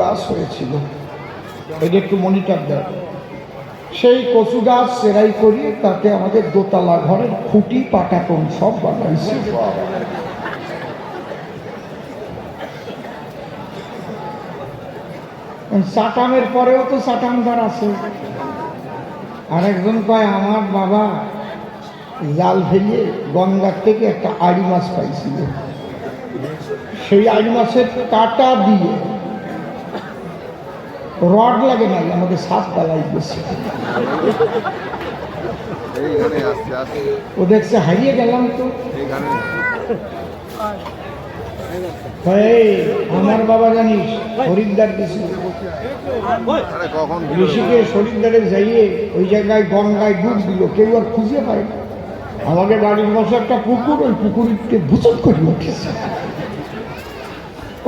গাছ হয়েছিল। এটা একটু মনিটর দেয় সেই কচু গাছ সেরাই করিয়ে তাতে আমাদের দোতলা ঘরের খুঁটি, পাটাতন সব বানাইছে। চাটামের পরেও তো চাটামদার আছে। আরেকজন কয়, আমার বাবা জাল ফেলিয়ে গঙ্গার থেকে একটা আড়ি মাছ পাইছিল। সেই আড়ি মাছের কাটা দিয়ে রড লাগে নাই আমাদের সাত বেলায় আসছে ও দেখছে হারিয়ে গেলাম তো। এইখানে। কয়, "এই, আমার বাবা জানিস হরিদ্বার গেছিল হরিদ্বারে যাইয়ে ওই জায়গায় গঙ্গায় ডুব দিল কেউ আর খুঁজে পায় না। আমাদের বাড়ির বসে একটা পুকুর ওই পুকুরকে ভূচত করে উঠেছে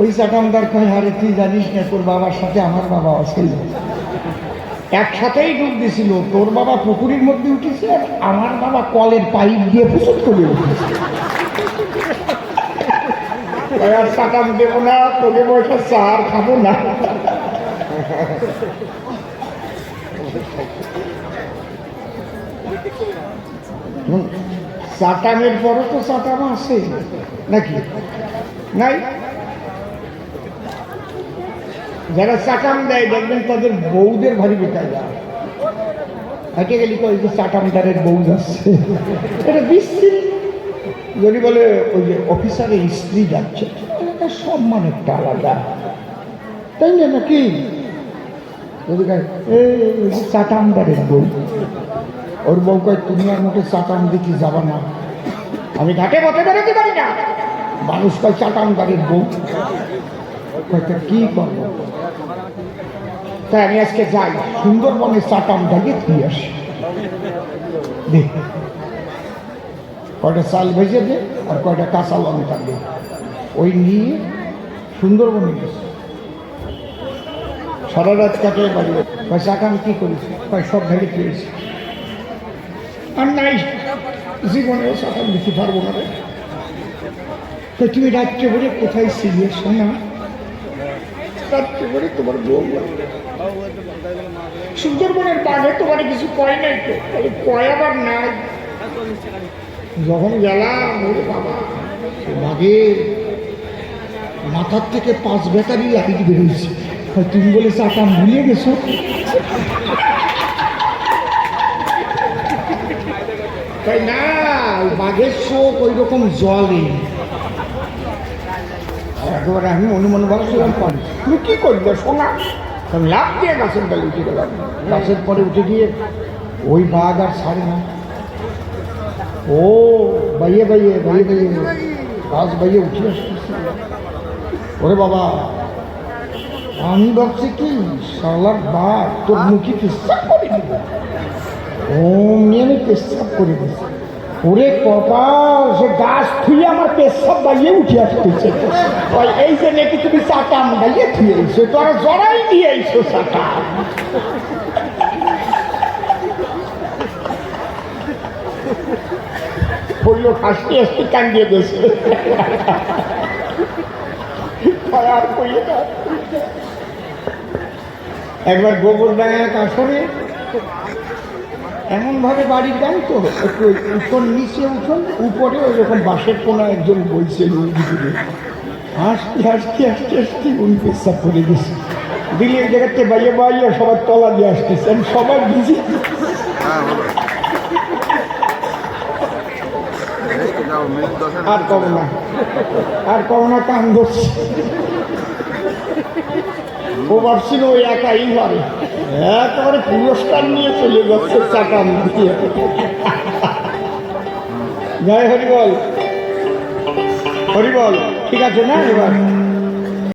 ওই চাটামদার কয়, আরে তুই জানিস না, তোর বাবার সাথে আমার বাবা ছিল একসাথেই ডুব দিছিল। তোর বাবা পুকুরের মধ্যে উঠেছে, আর আমার বাবা কলের পাইপ দিয়ে ভূচত করে উঠেছে। চাটাম না, তোকে খাব না। চাটামের পরও তো চাটাম আছে, নাকি? নাই? যারা চাটাম দেয় দেখবেন তাদের বউদের ভারী বেকার যায় হেঁটে গেলি ওই যে চাটামদারের বউ যাচ্ছে। এটা বিশ্রী যদি বলে ওই যে অফিসারের স্ত্রী যাচ্ছে এটা সম্মান একটা আলাদা। তাই না নাকি? যদি কয়, চাটামদারের বউ। ওর বউ কয় তুমি আর মুখে চাটাম দেখি যাবা না। আমি ঘাটে পথে বেরোতে পারি না। মানুষ কয় চাটামদারের বউ। কয় তা কি করব? তাই আমি আজকে যাই। সুন্দরবনের আসি কয়টা চাল ভেজে দে আর কয়টা কাঁচা লঙ্কা দে। ওই নিয়ে সুন্দরবনে গেছে। সারা রাত কাটে বাড়ি কয় চাটাম কি করিস কয়, সব ভেঙে খেয়েছি। আর নাই। জীবনেও চাটাম দিতে পারব না রে। তুমি রাত্রে ভরে কোথায় ছিলে শোনা রাত্রে ভরে তোমার বউ সুন্দরবনের বাঘে তোমার কিছু কয় নাই তো কয় আবার নাই। যখন গেলাম, ওরে বাবা সে বাঘে মাথার থেকে পাঁচ ব্যাটারি লাইট বেরোইছে আর তুমি বলে চাটাম ভুলিয়ে গেছো? তাই না বাঘের চোখ ওই রকম জলে। একেবারে আমি মনে মনে ভাবছিলাম পারি তুমি কি করবে শোনা আমি লাভ দিয়ে গাছের ডালে উঠে গেলাম গাছের পরে উঠে গিয়ে ওই বাঘ আর ছাড়ে না। ও, বাইয়ে বাইয়ে বাইয়ে বাইয়ে, গাছ বাইয়ে উঠে আসতেছে। ওরে বাবা আমি ভাবছি কি? সালার বাঘ, তোর মুখে পেশাব করে দিবে অমনি আমি পেশাব করে দিচ্ছি ওরে কপাল, সে গাছ থুয়ে আমার পেশাব বাইয়ে উঠে আসতেছে। এই যে নাকি তুমি চাটাম বাইয়ে থুয়ে এসো তোরা জড়াই দিয়ে চাটাম ওই লোক হাসতে হাসতে কান্দিয়ে কইয়ে একবার গোবর ডাঙায় আসরে এমনভাবে বাড়ির গান তো একটু উঠোন নিচে উঠোন উপরে ওই রকম বাঁশের কোনা একজন বলছে হাসতে হাসতে হাসতে হাসতে উনি পেশাব করে গেছে। দিলে এই জায়গাতে বাইয়ে বাইয়ে সবার তলা দিয়ে আসতেছে। আমি সবার দশের আর কব না। আর কব না কান ধরছে ও ভাবছিল ওই একাই পারে একেবারে পুরস্কার নিয়ে চলে যাচ্ছে চাকান দিয়ে। জয় হরিবল হরিবল ঠিক আছে না এবার?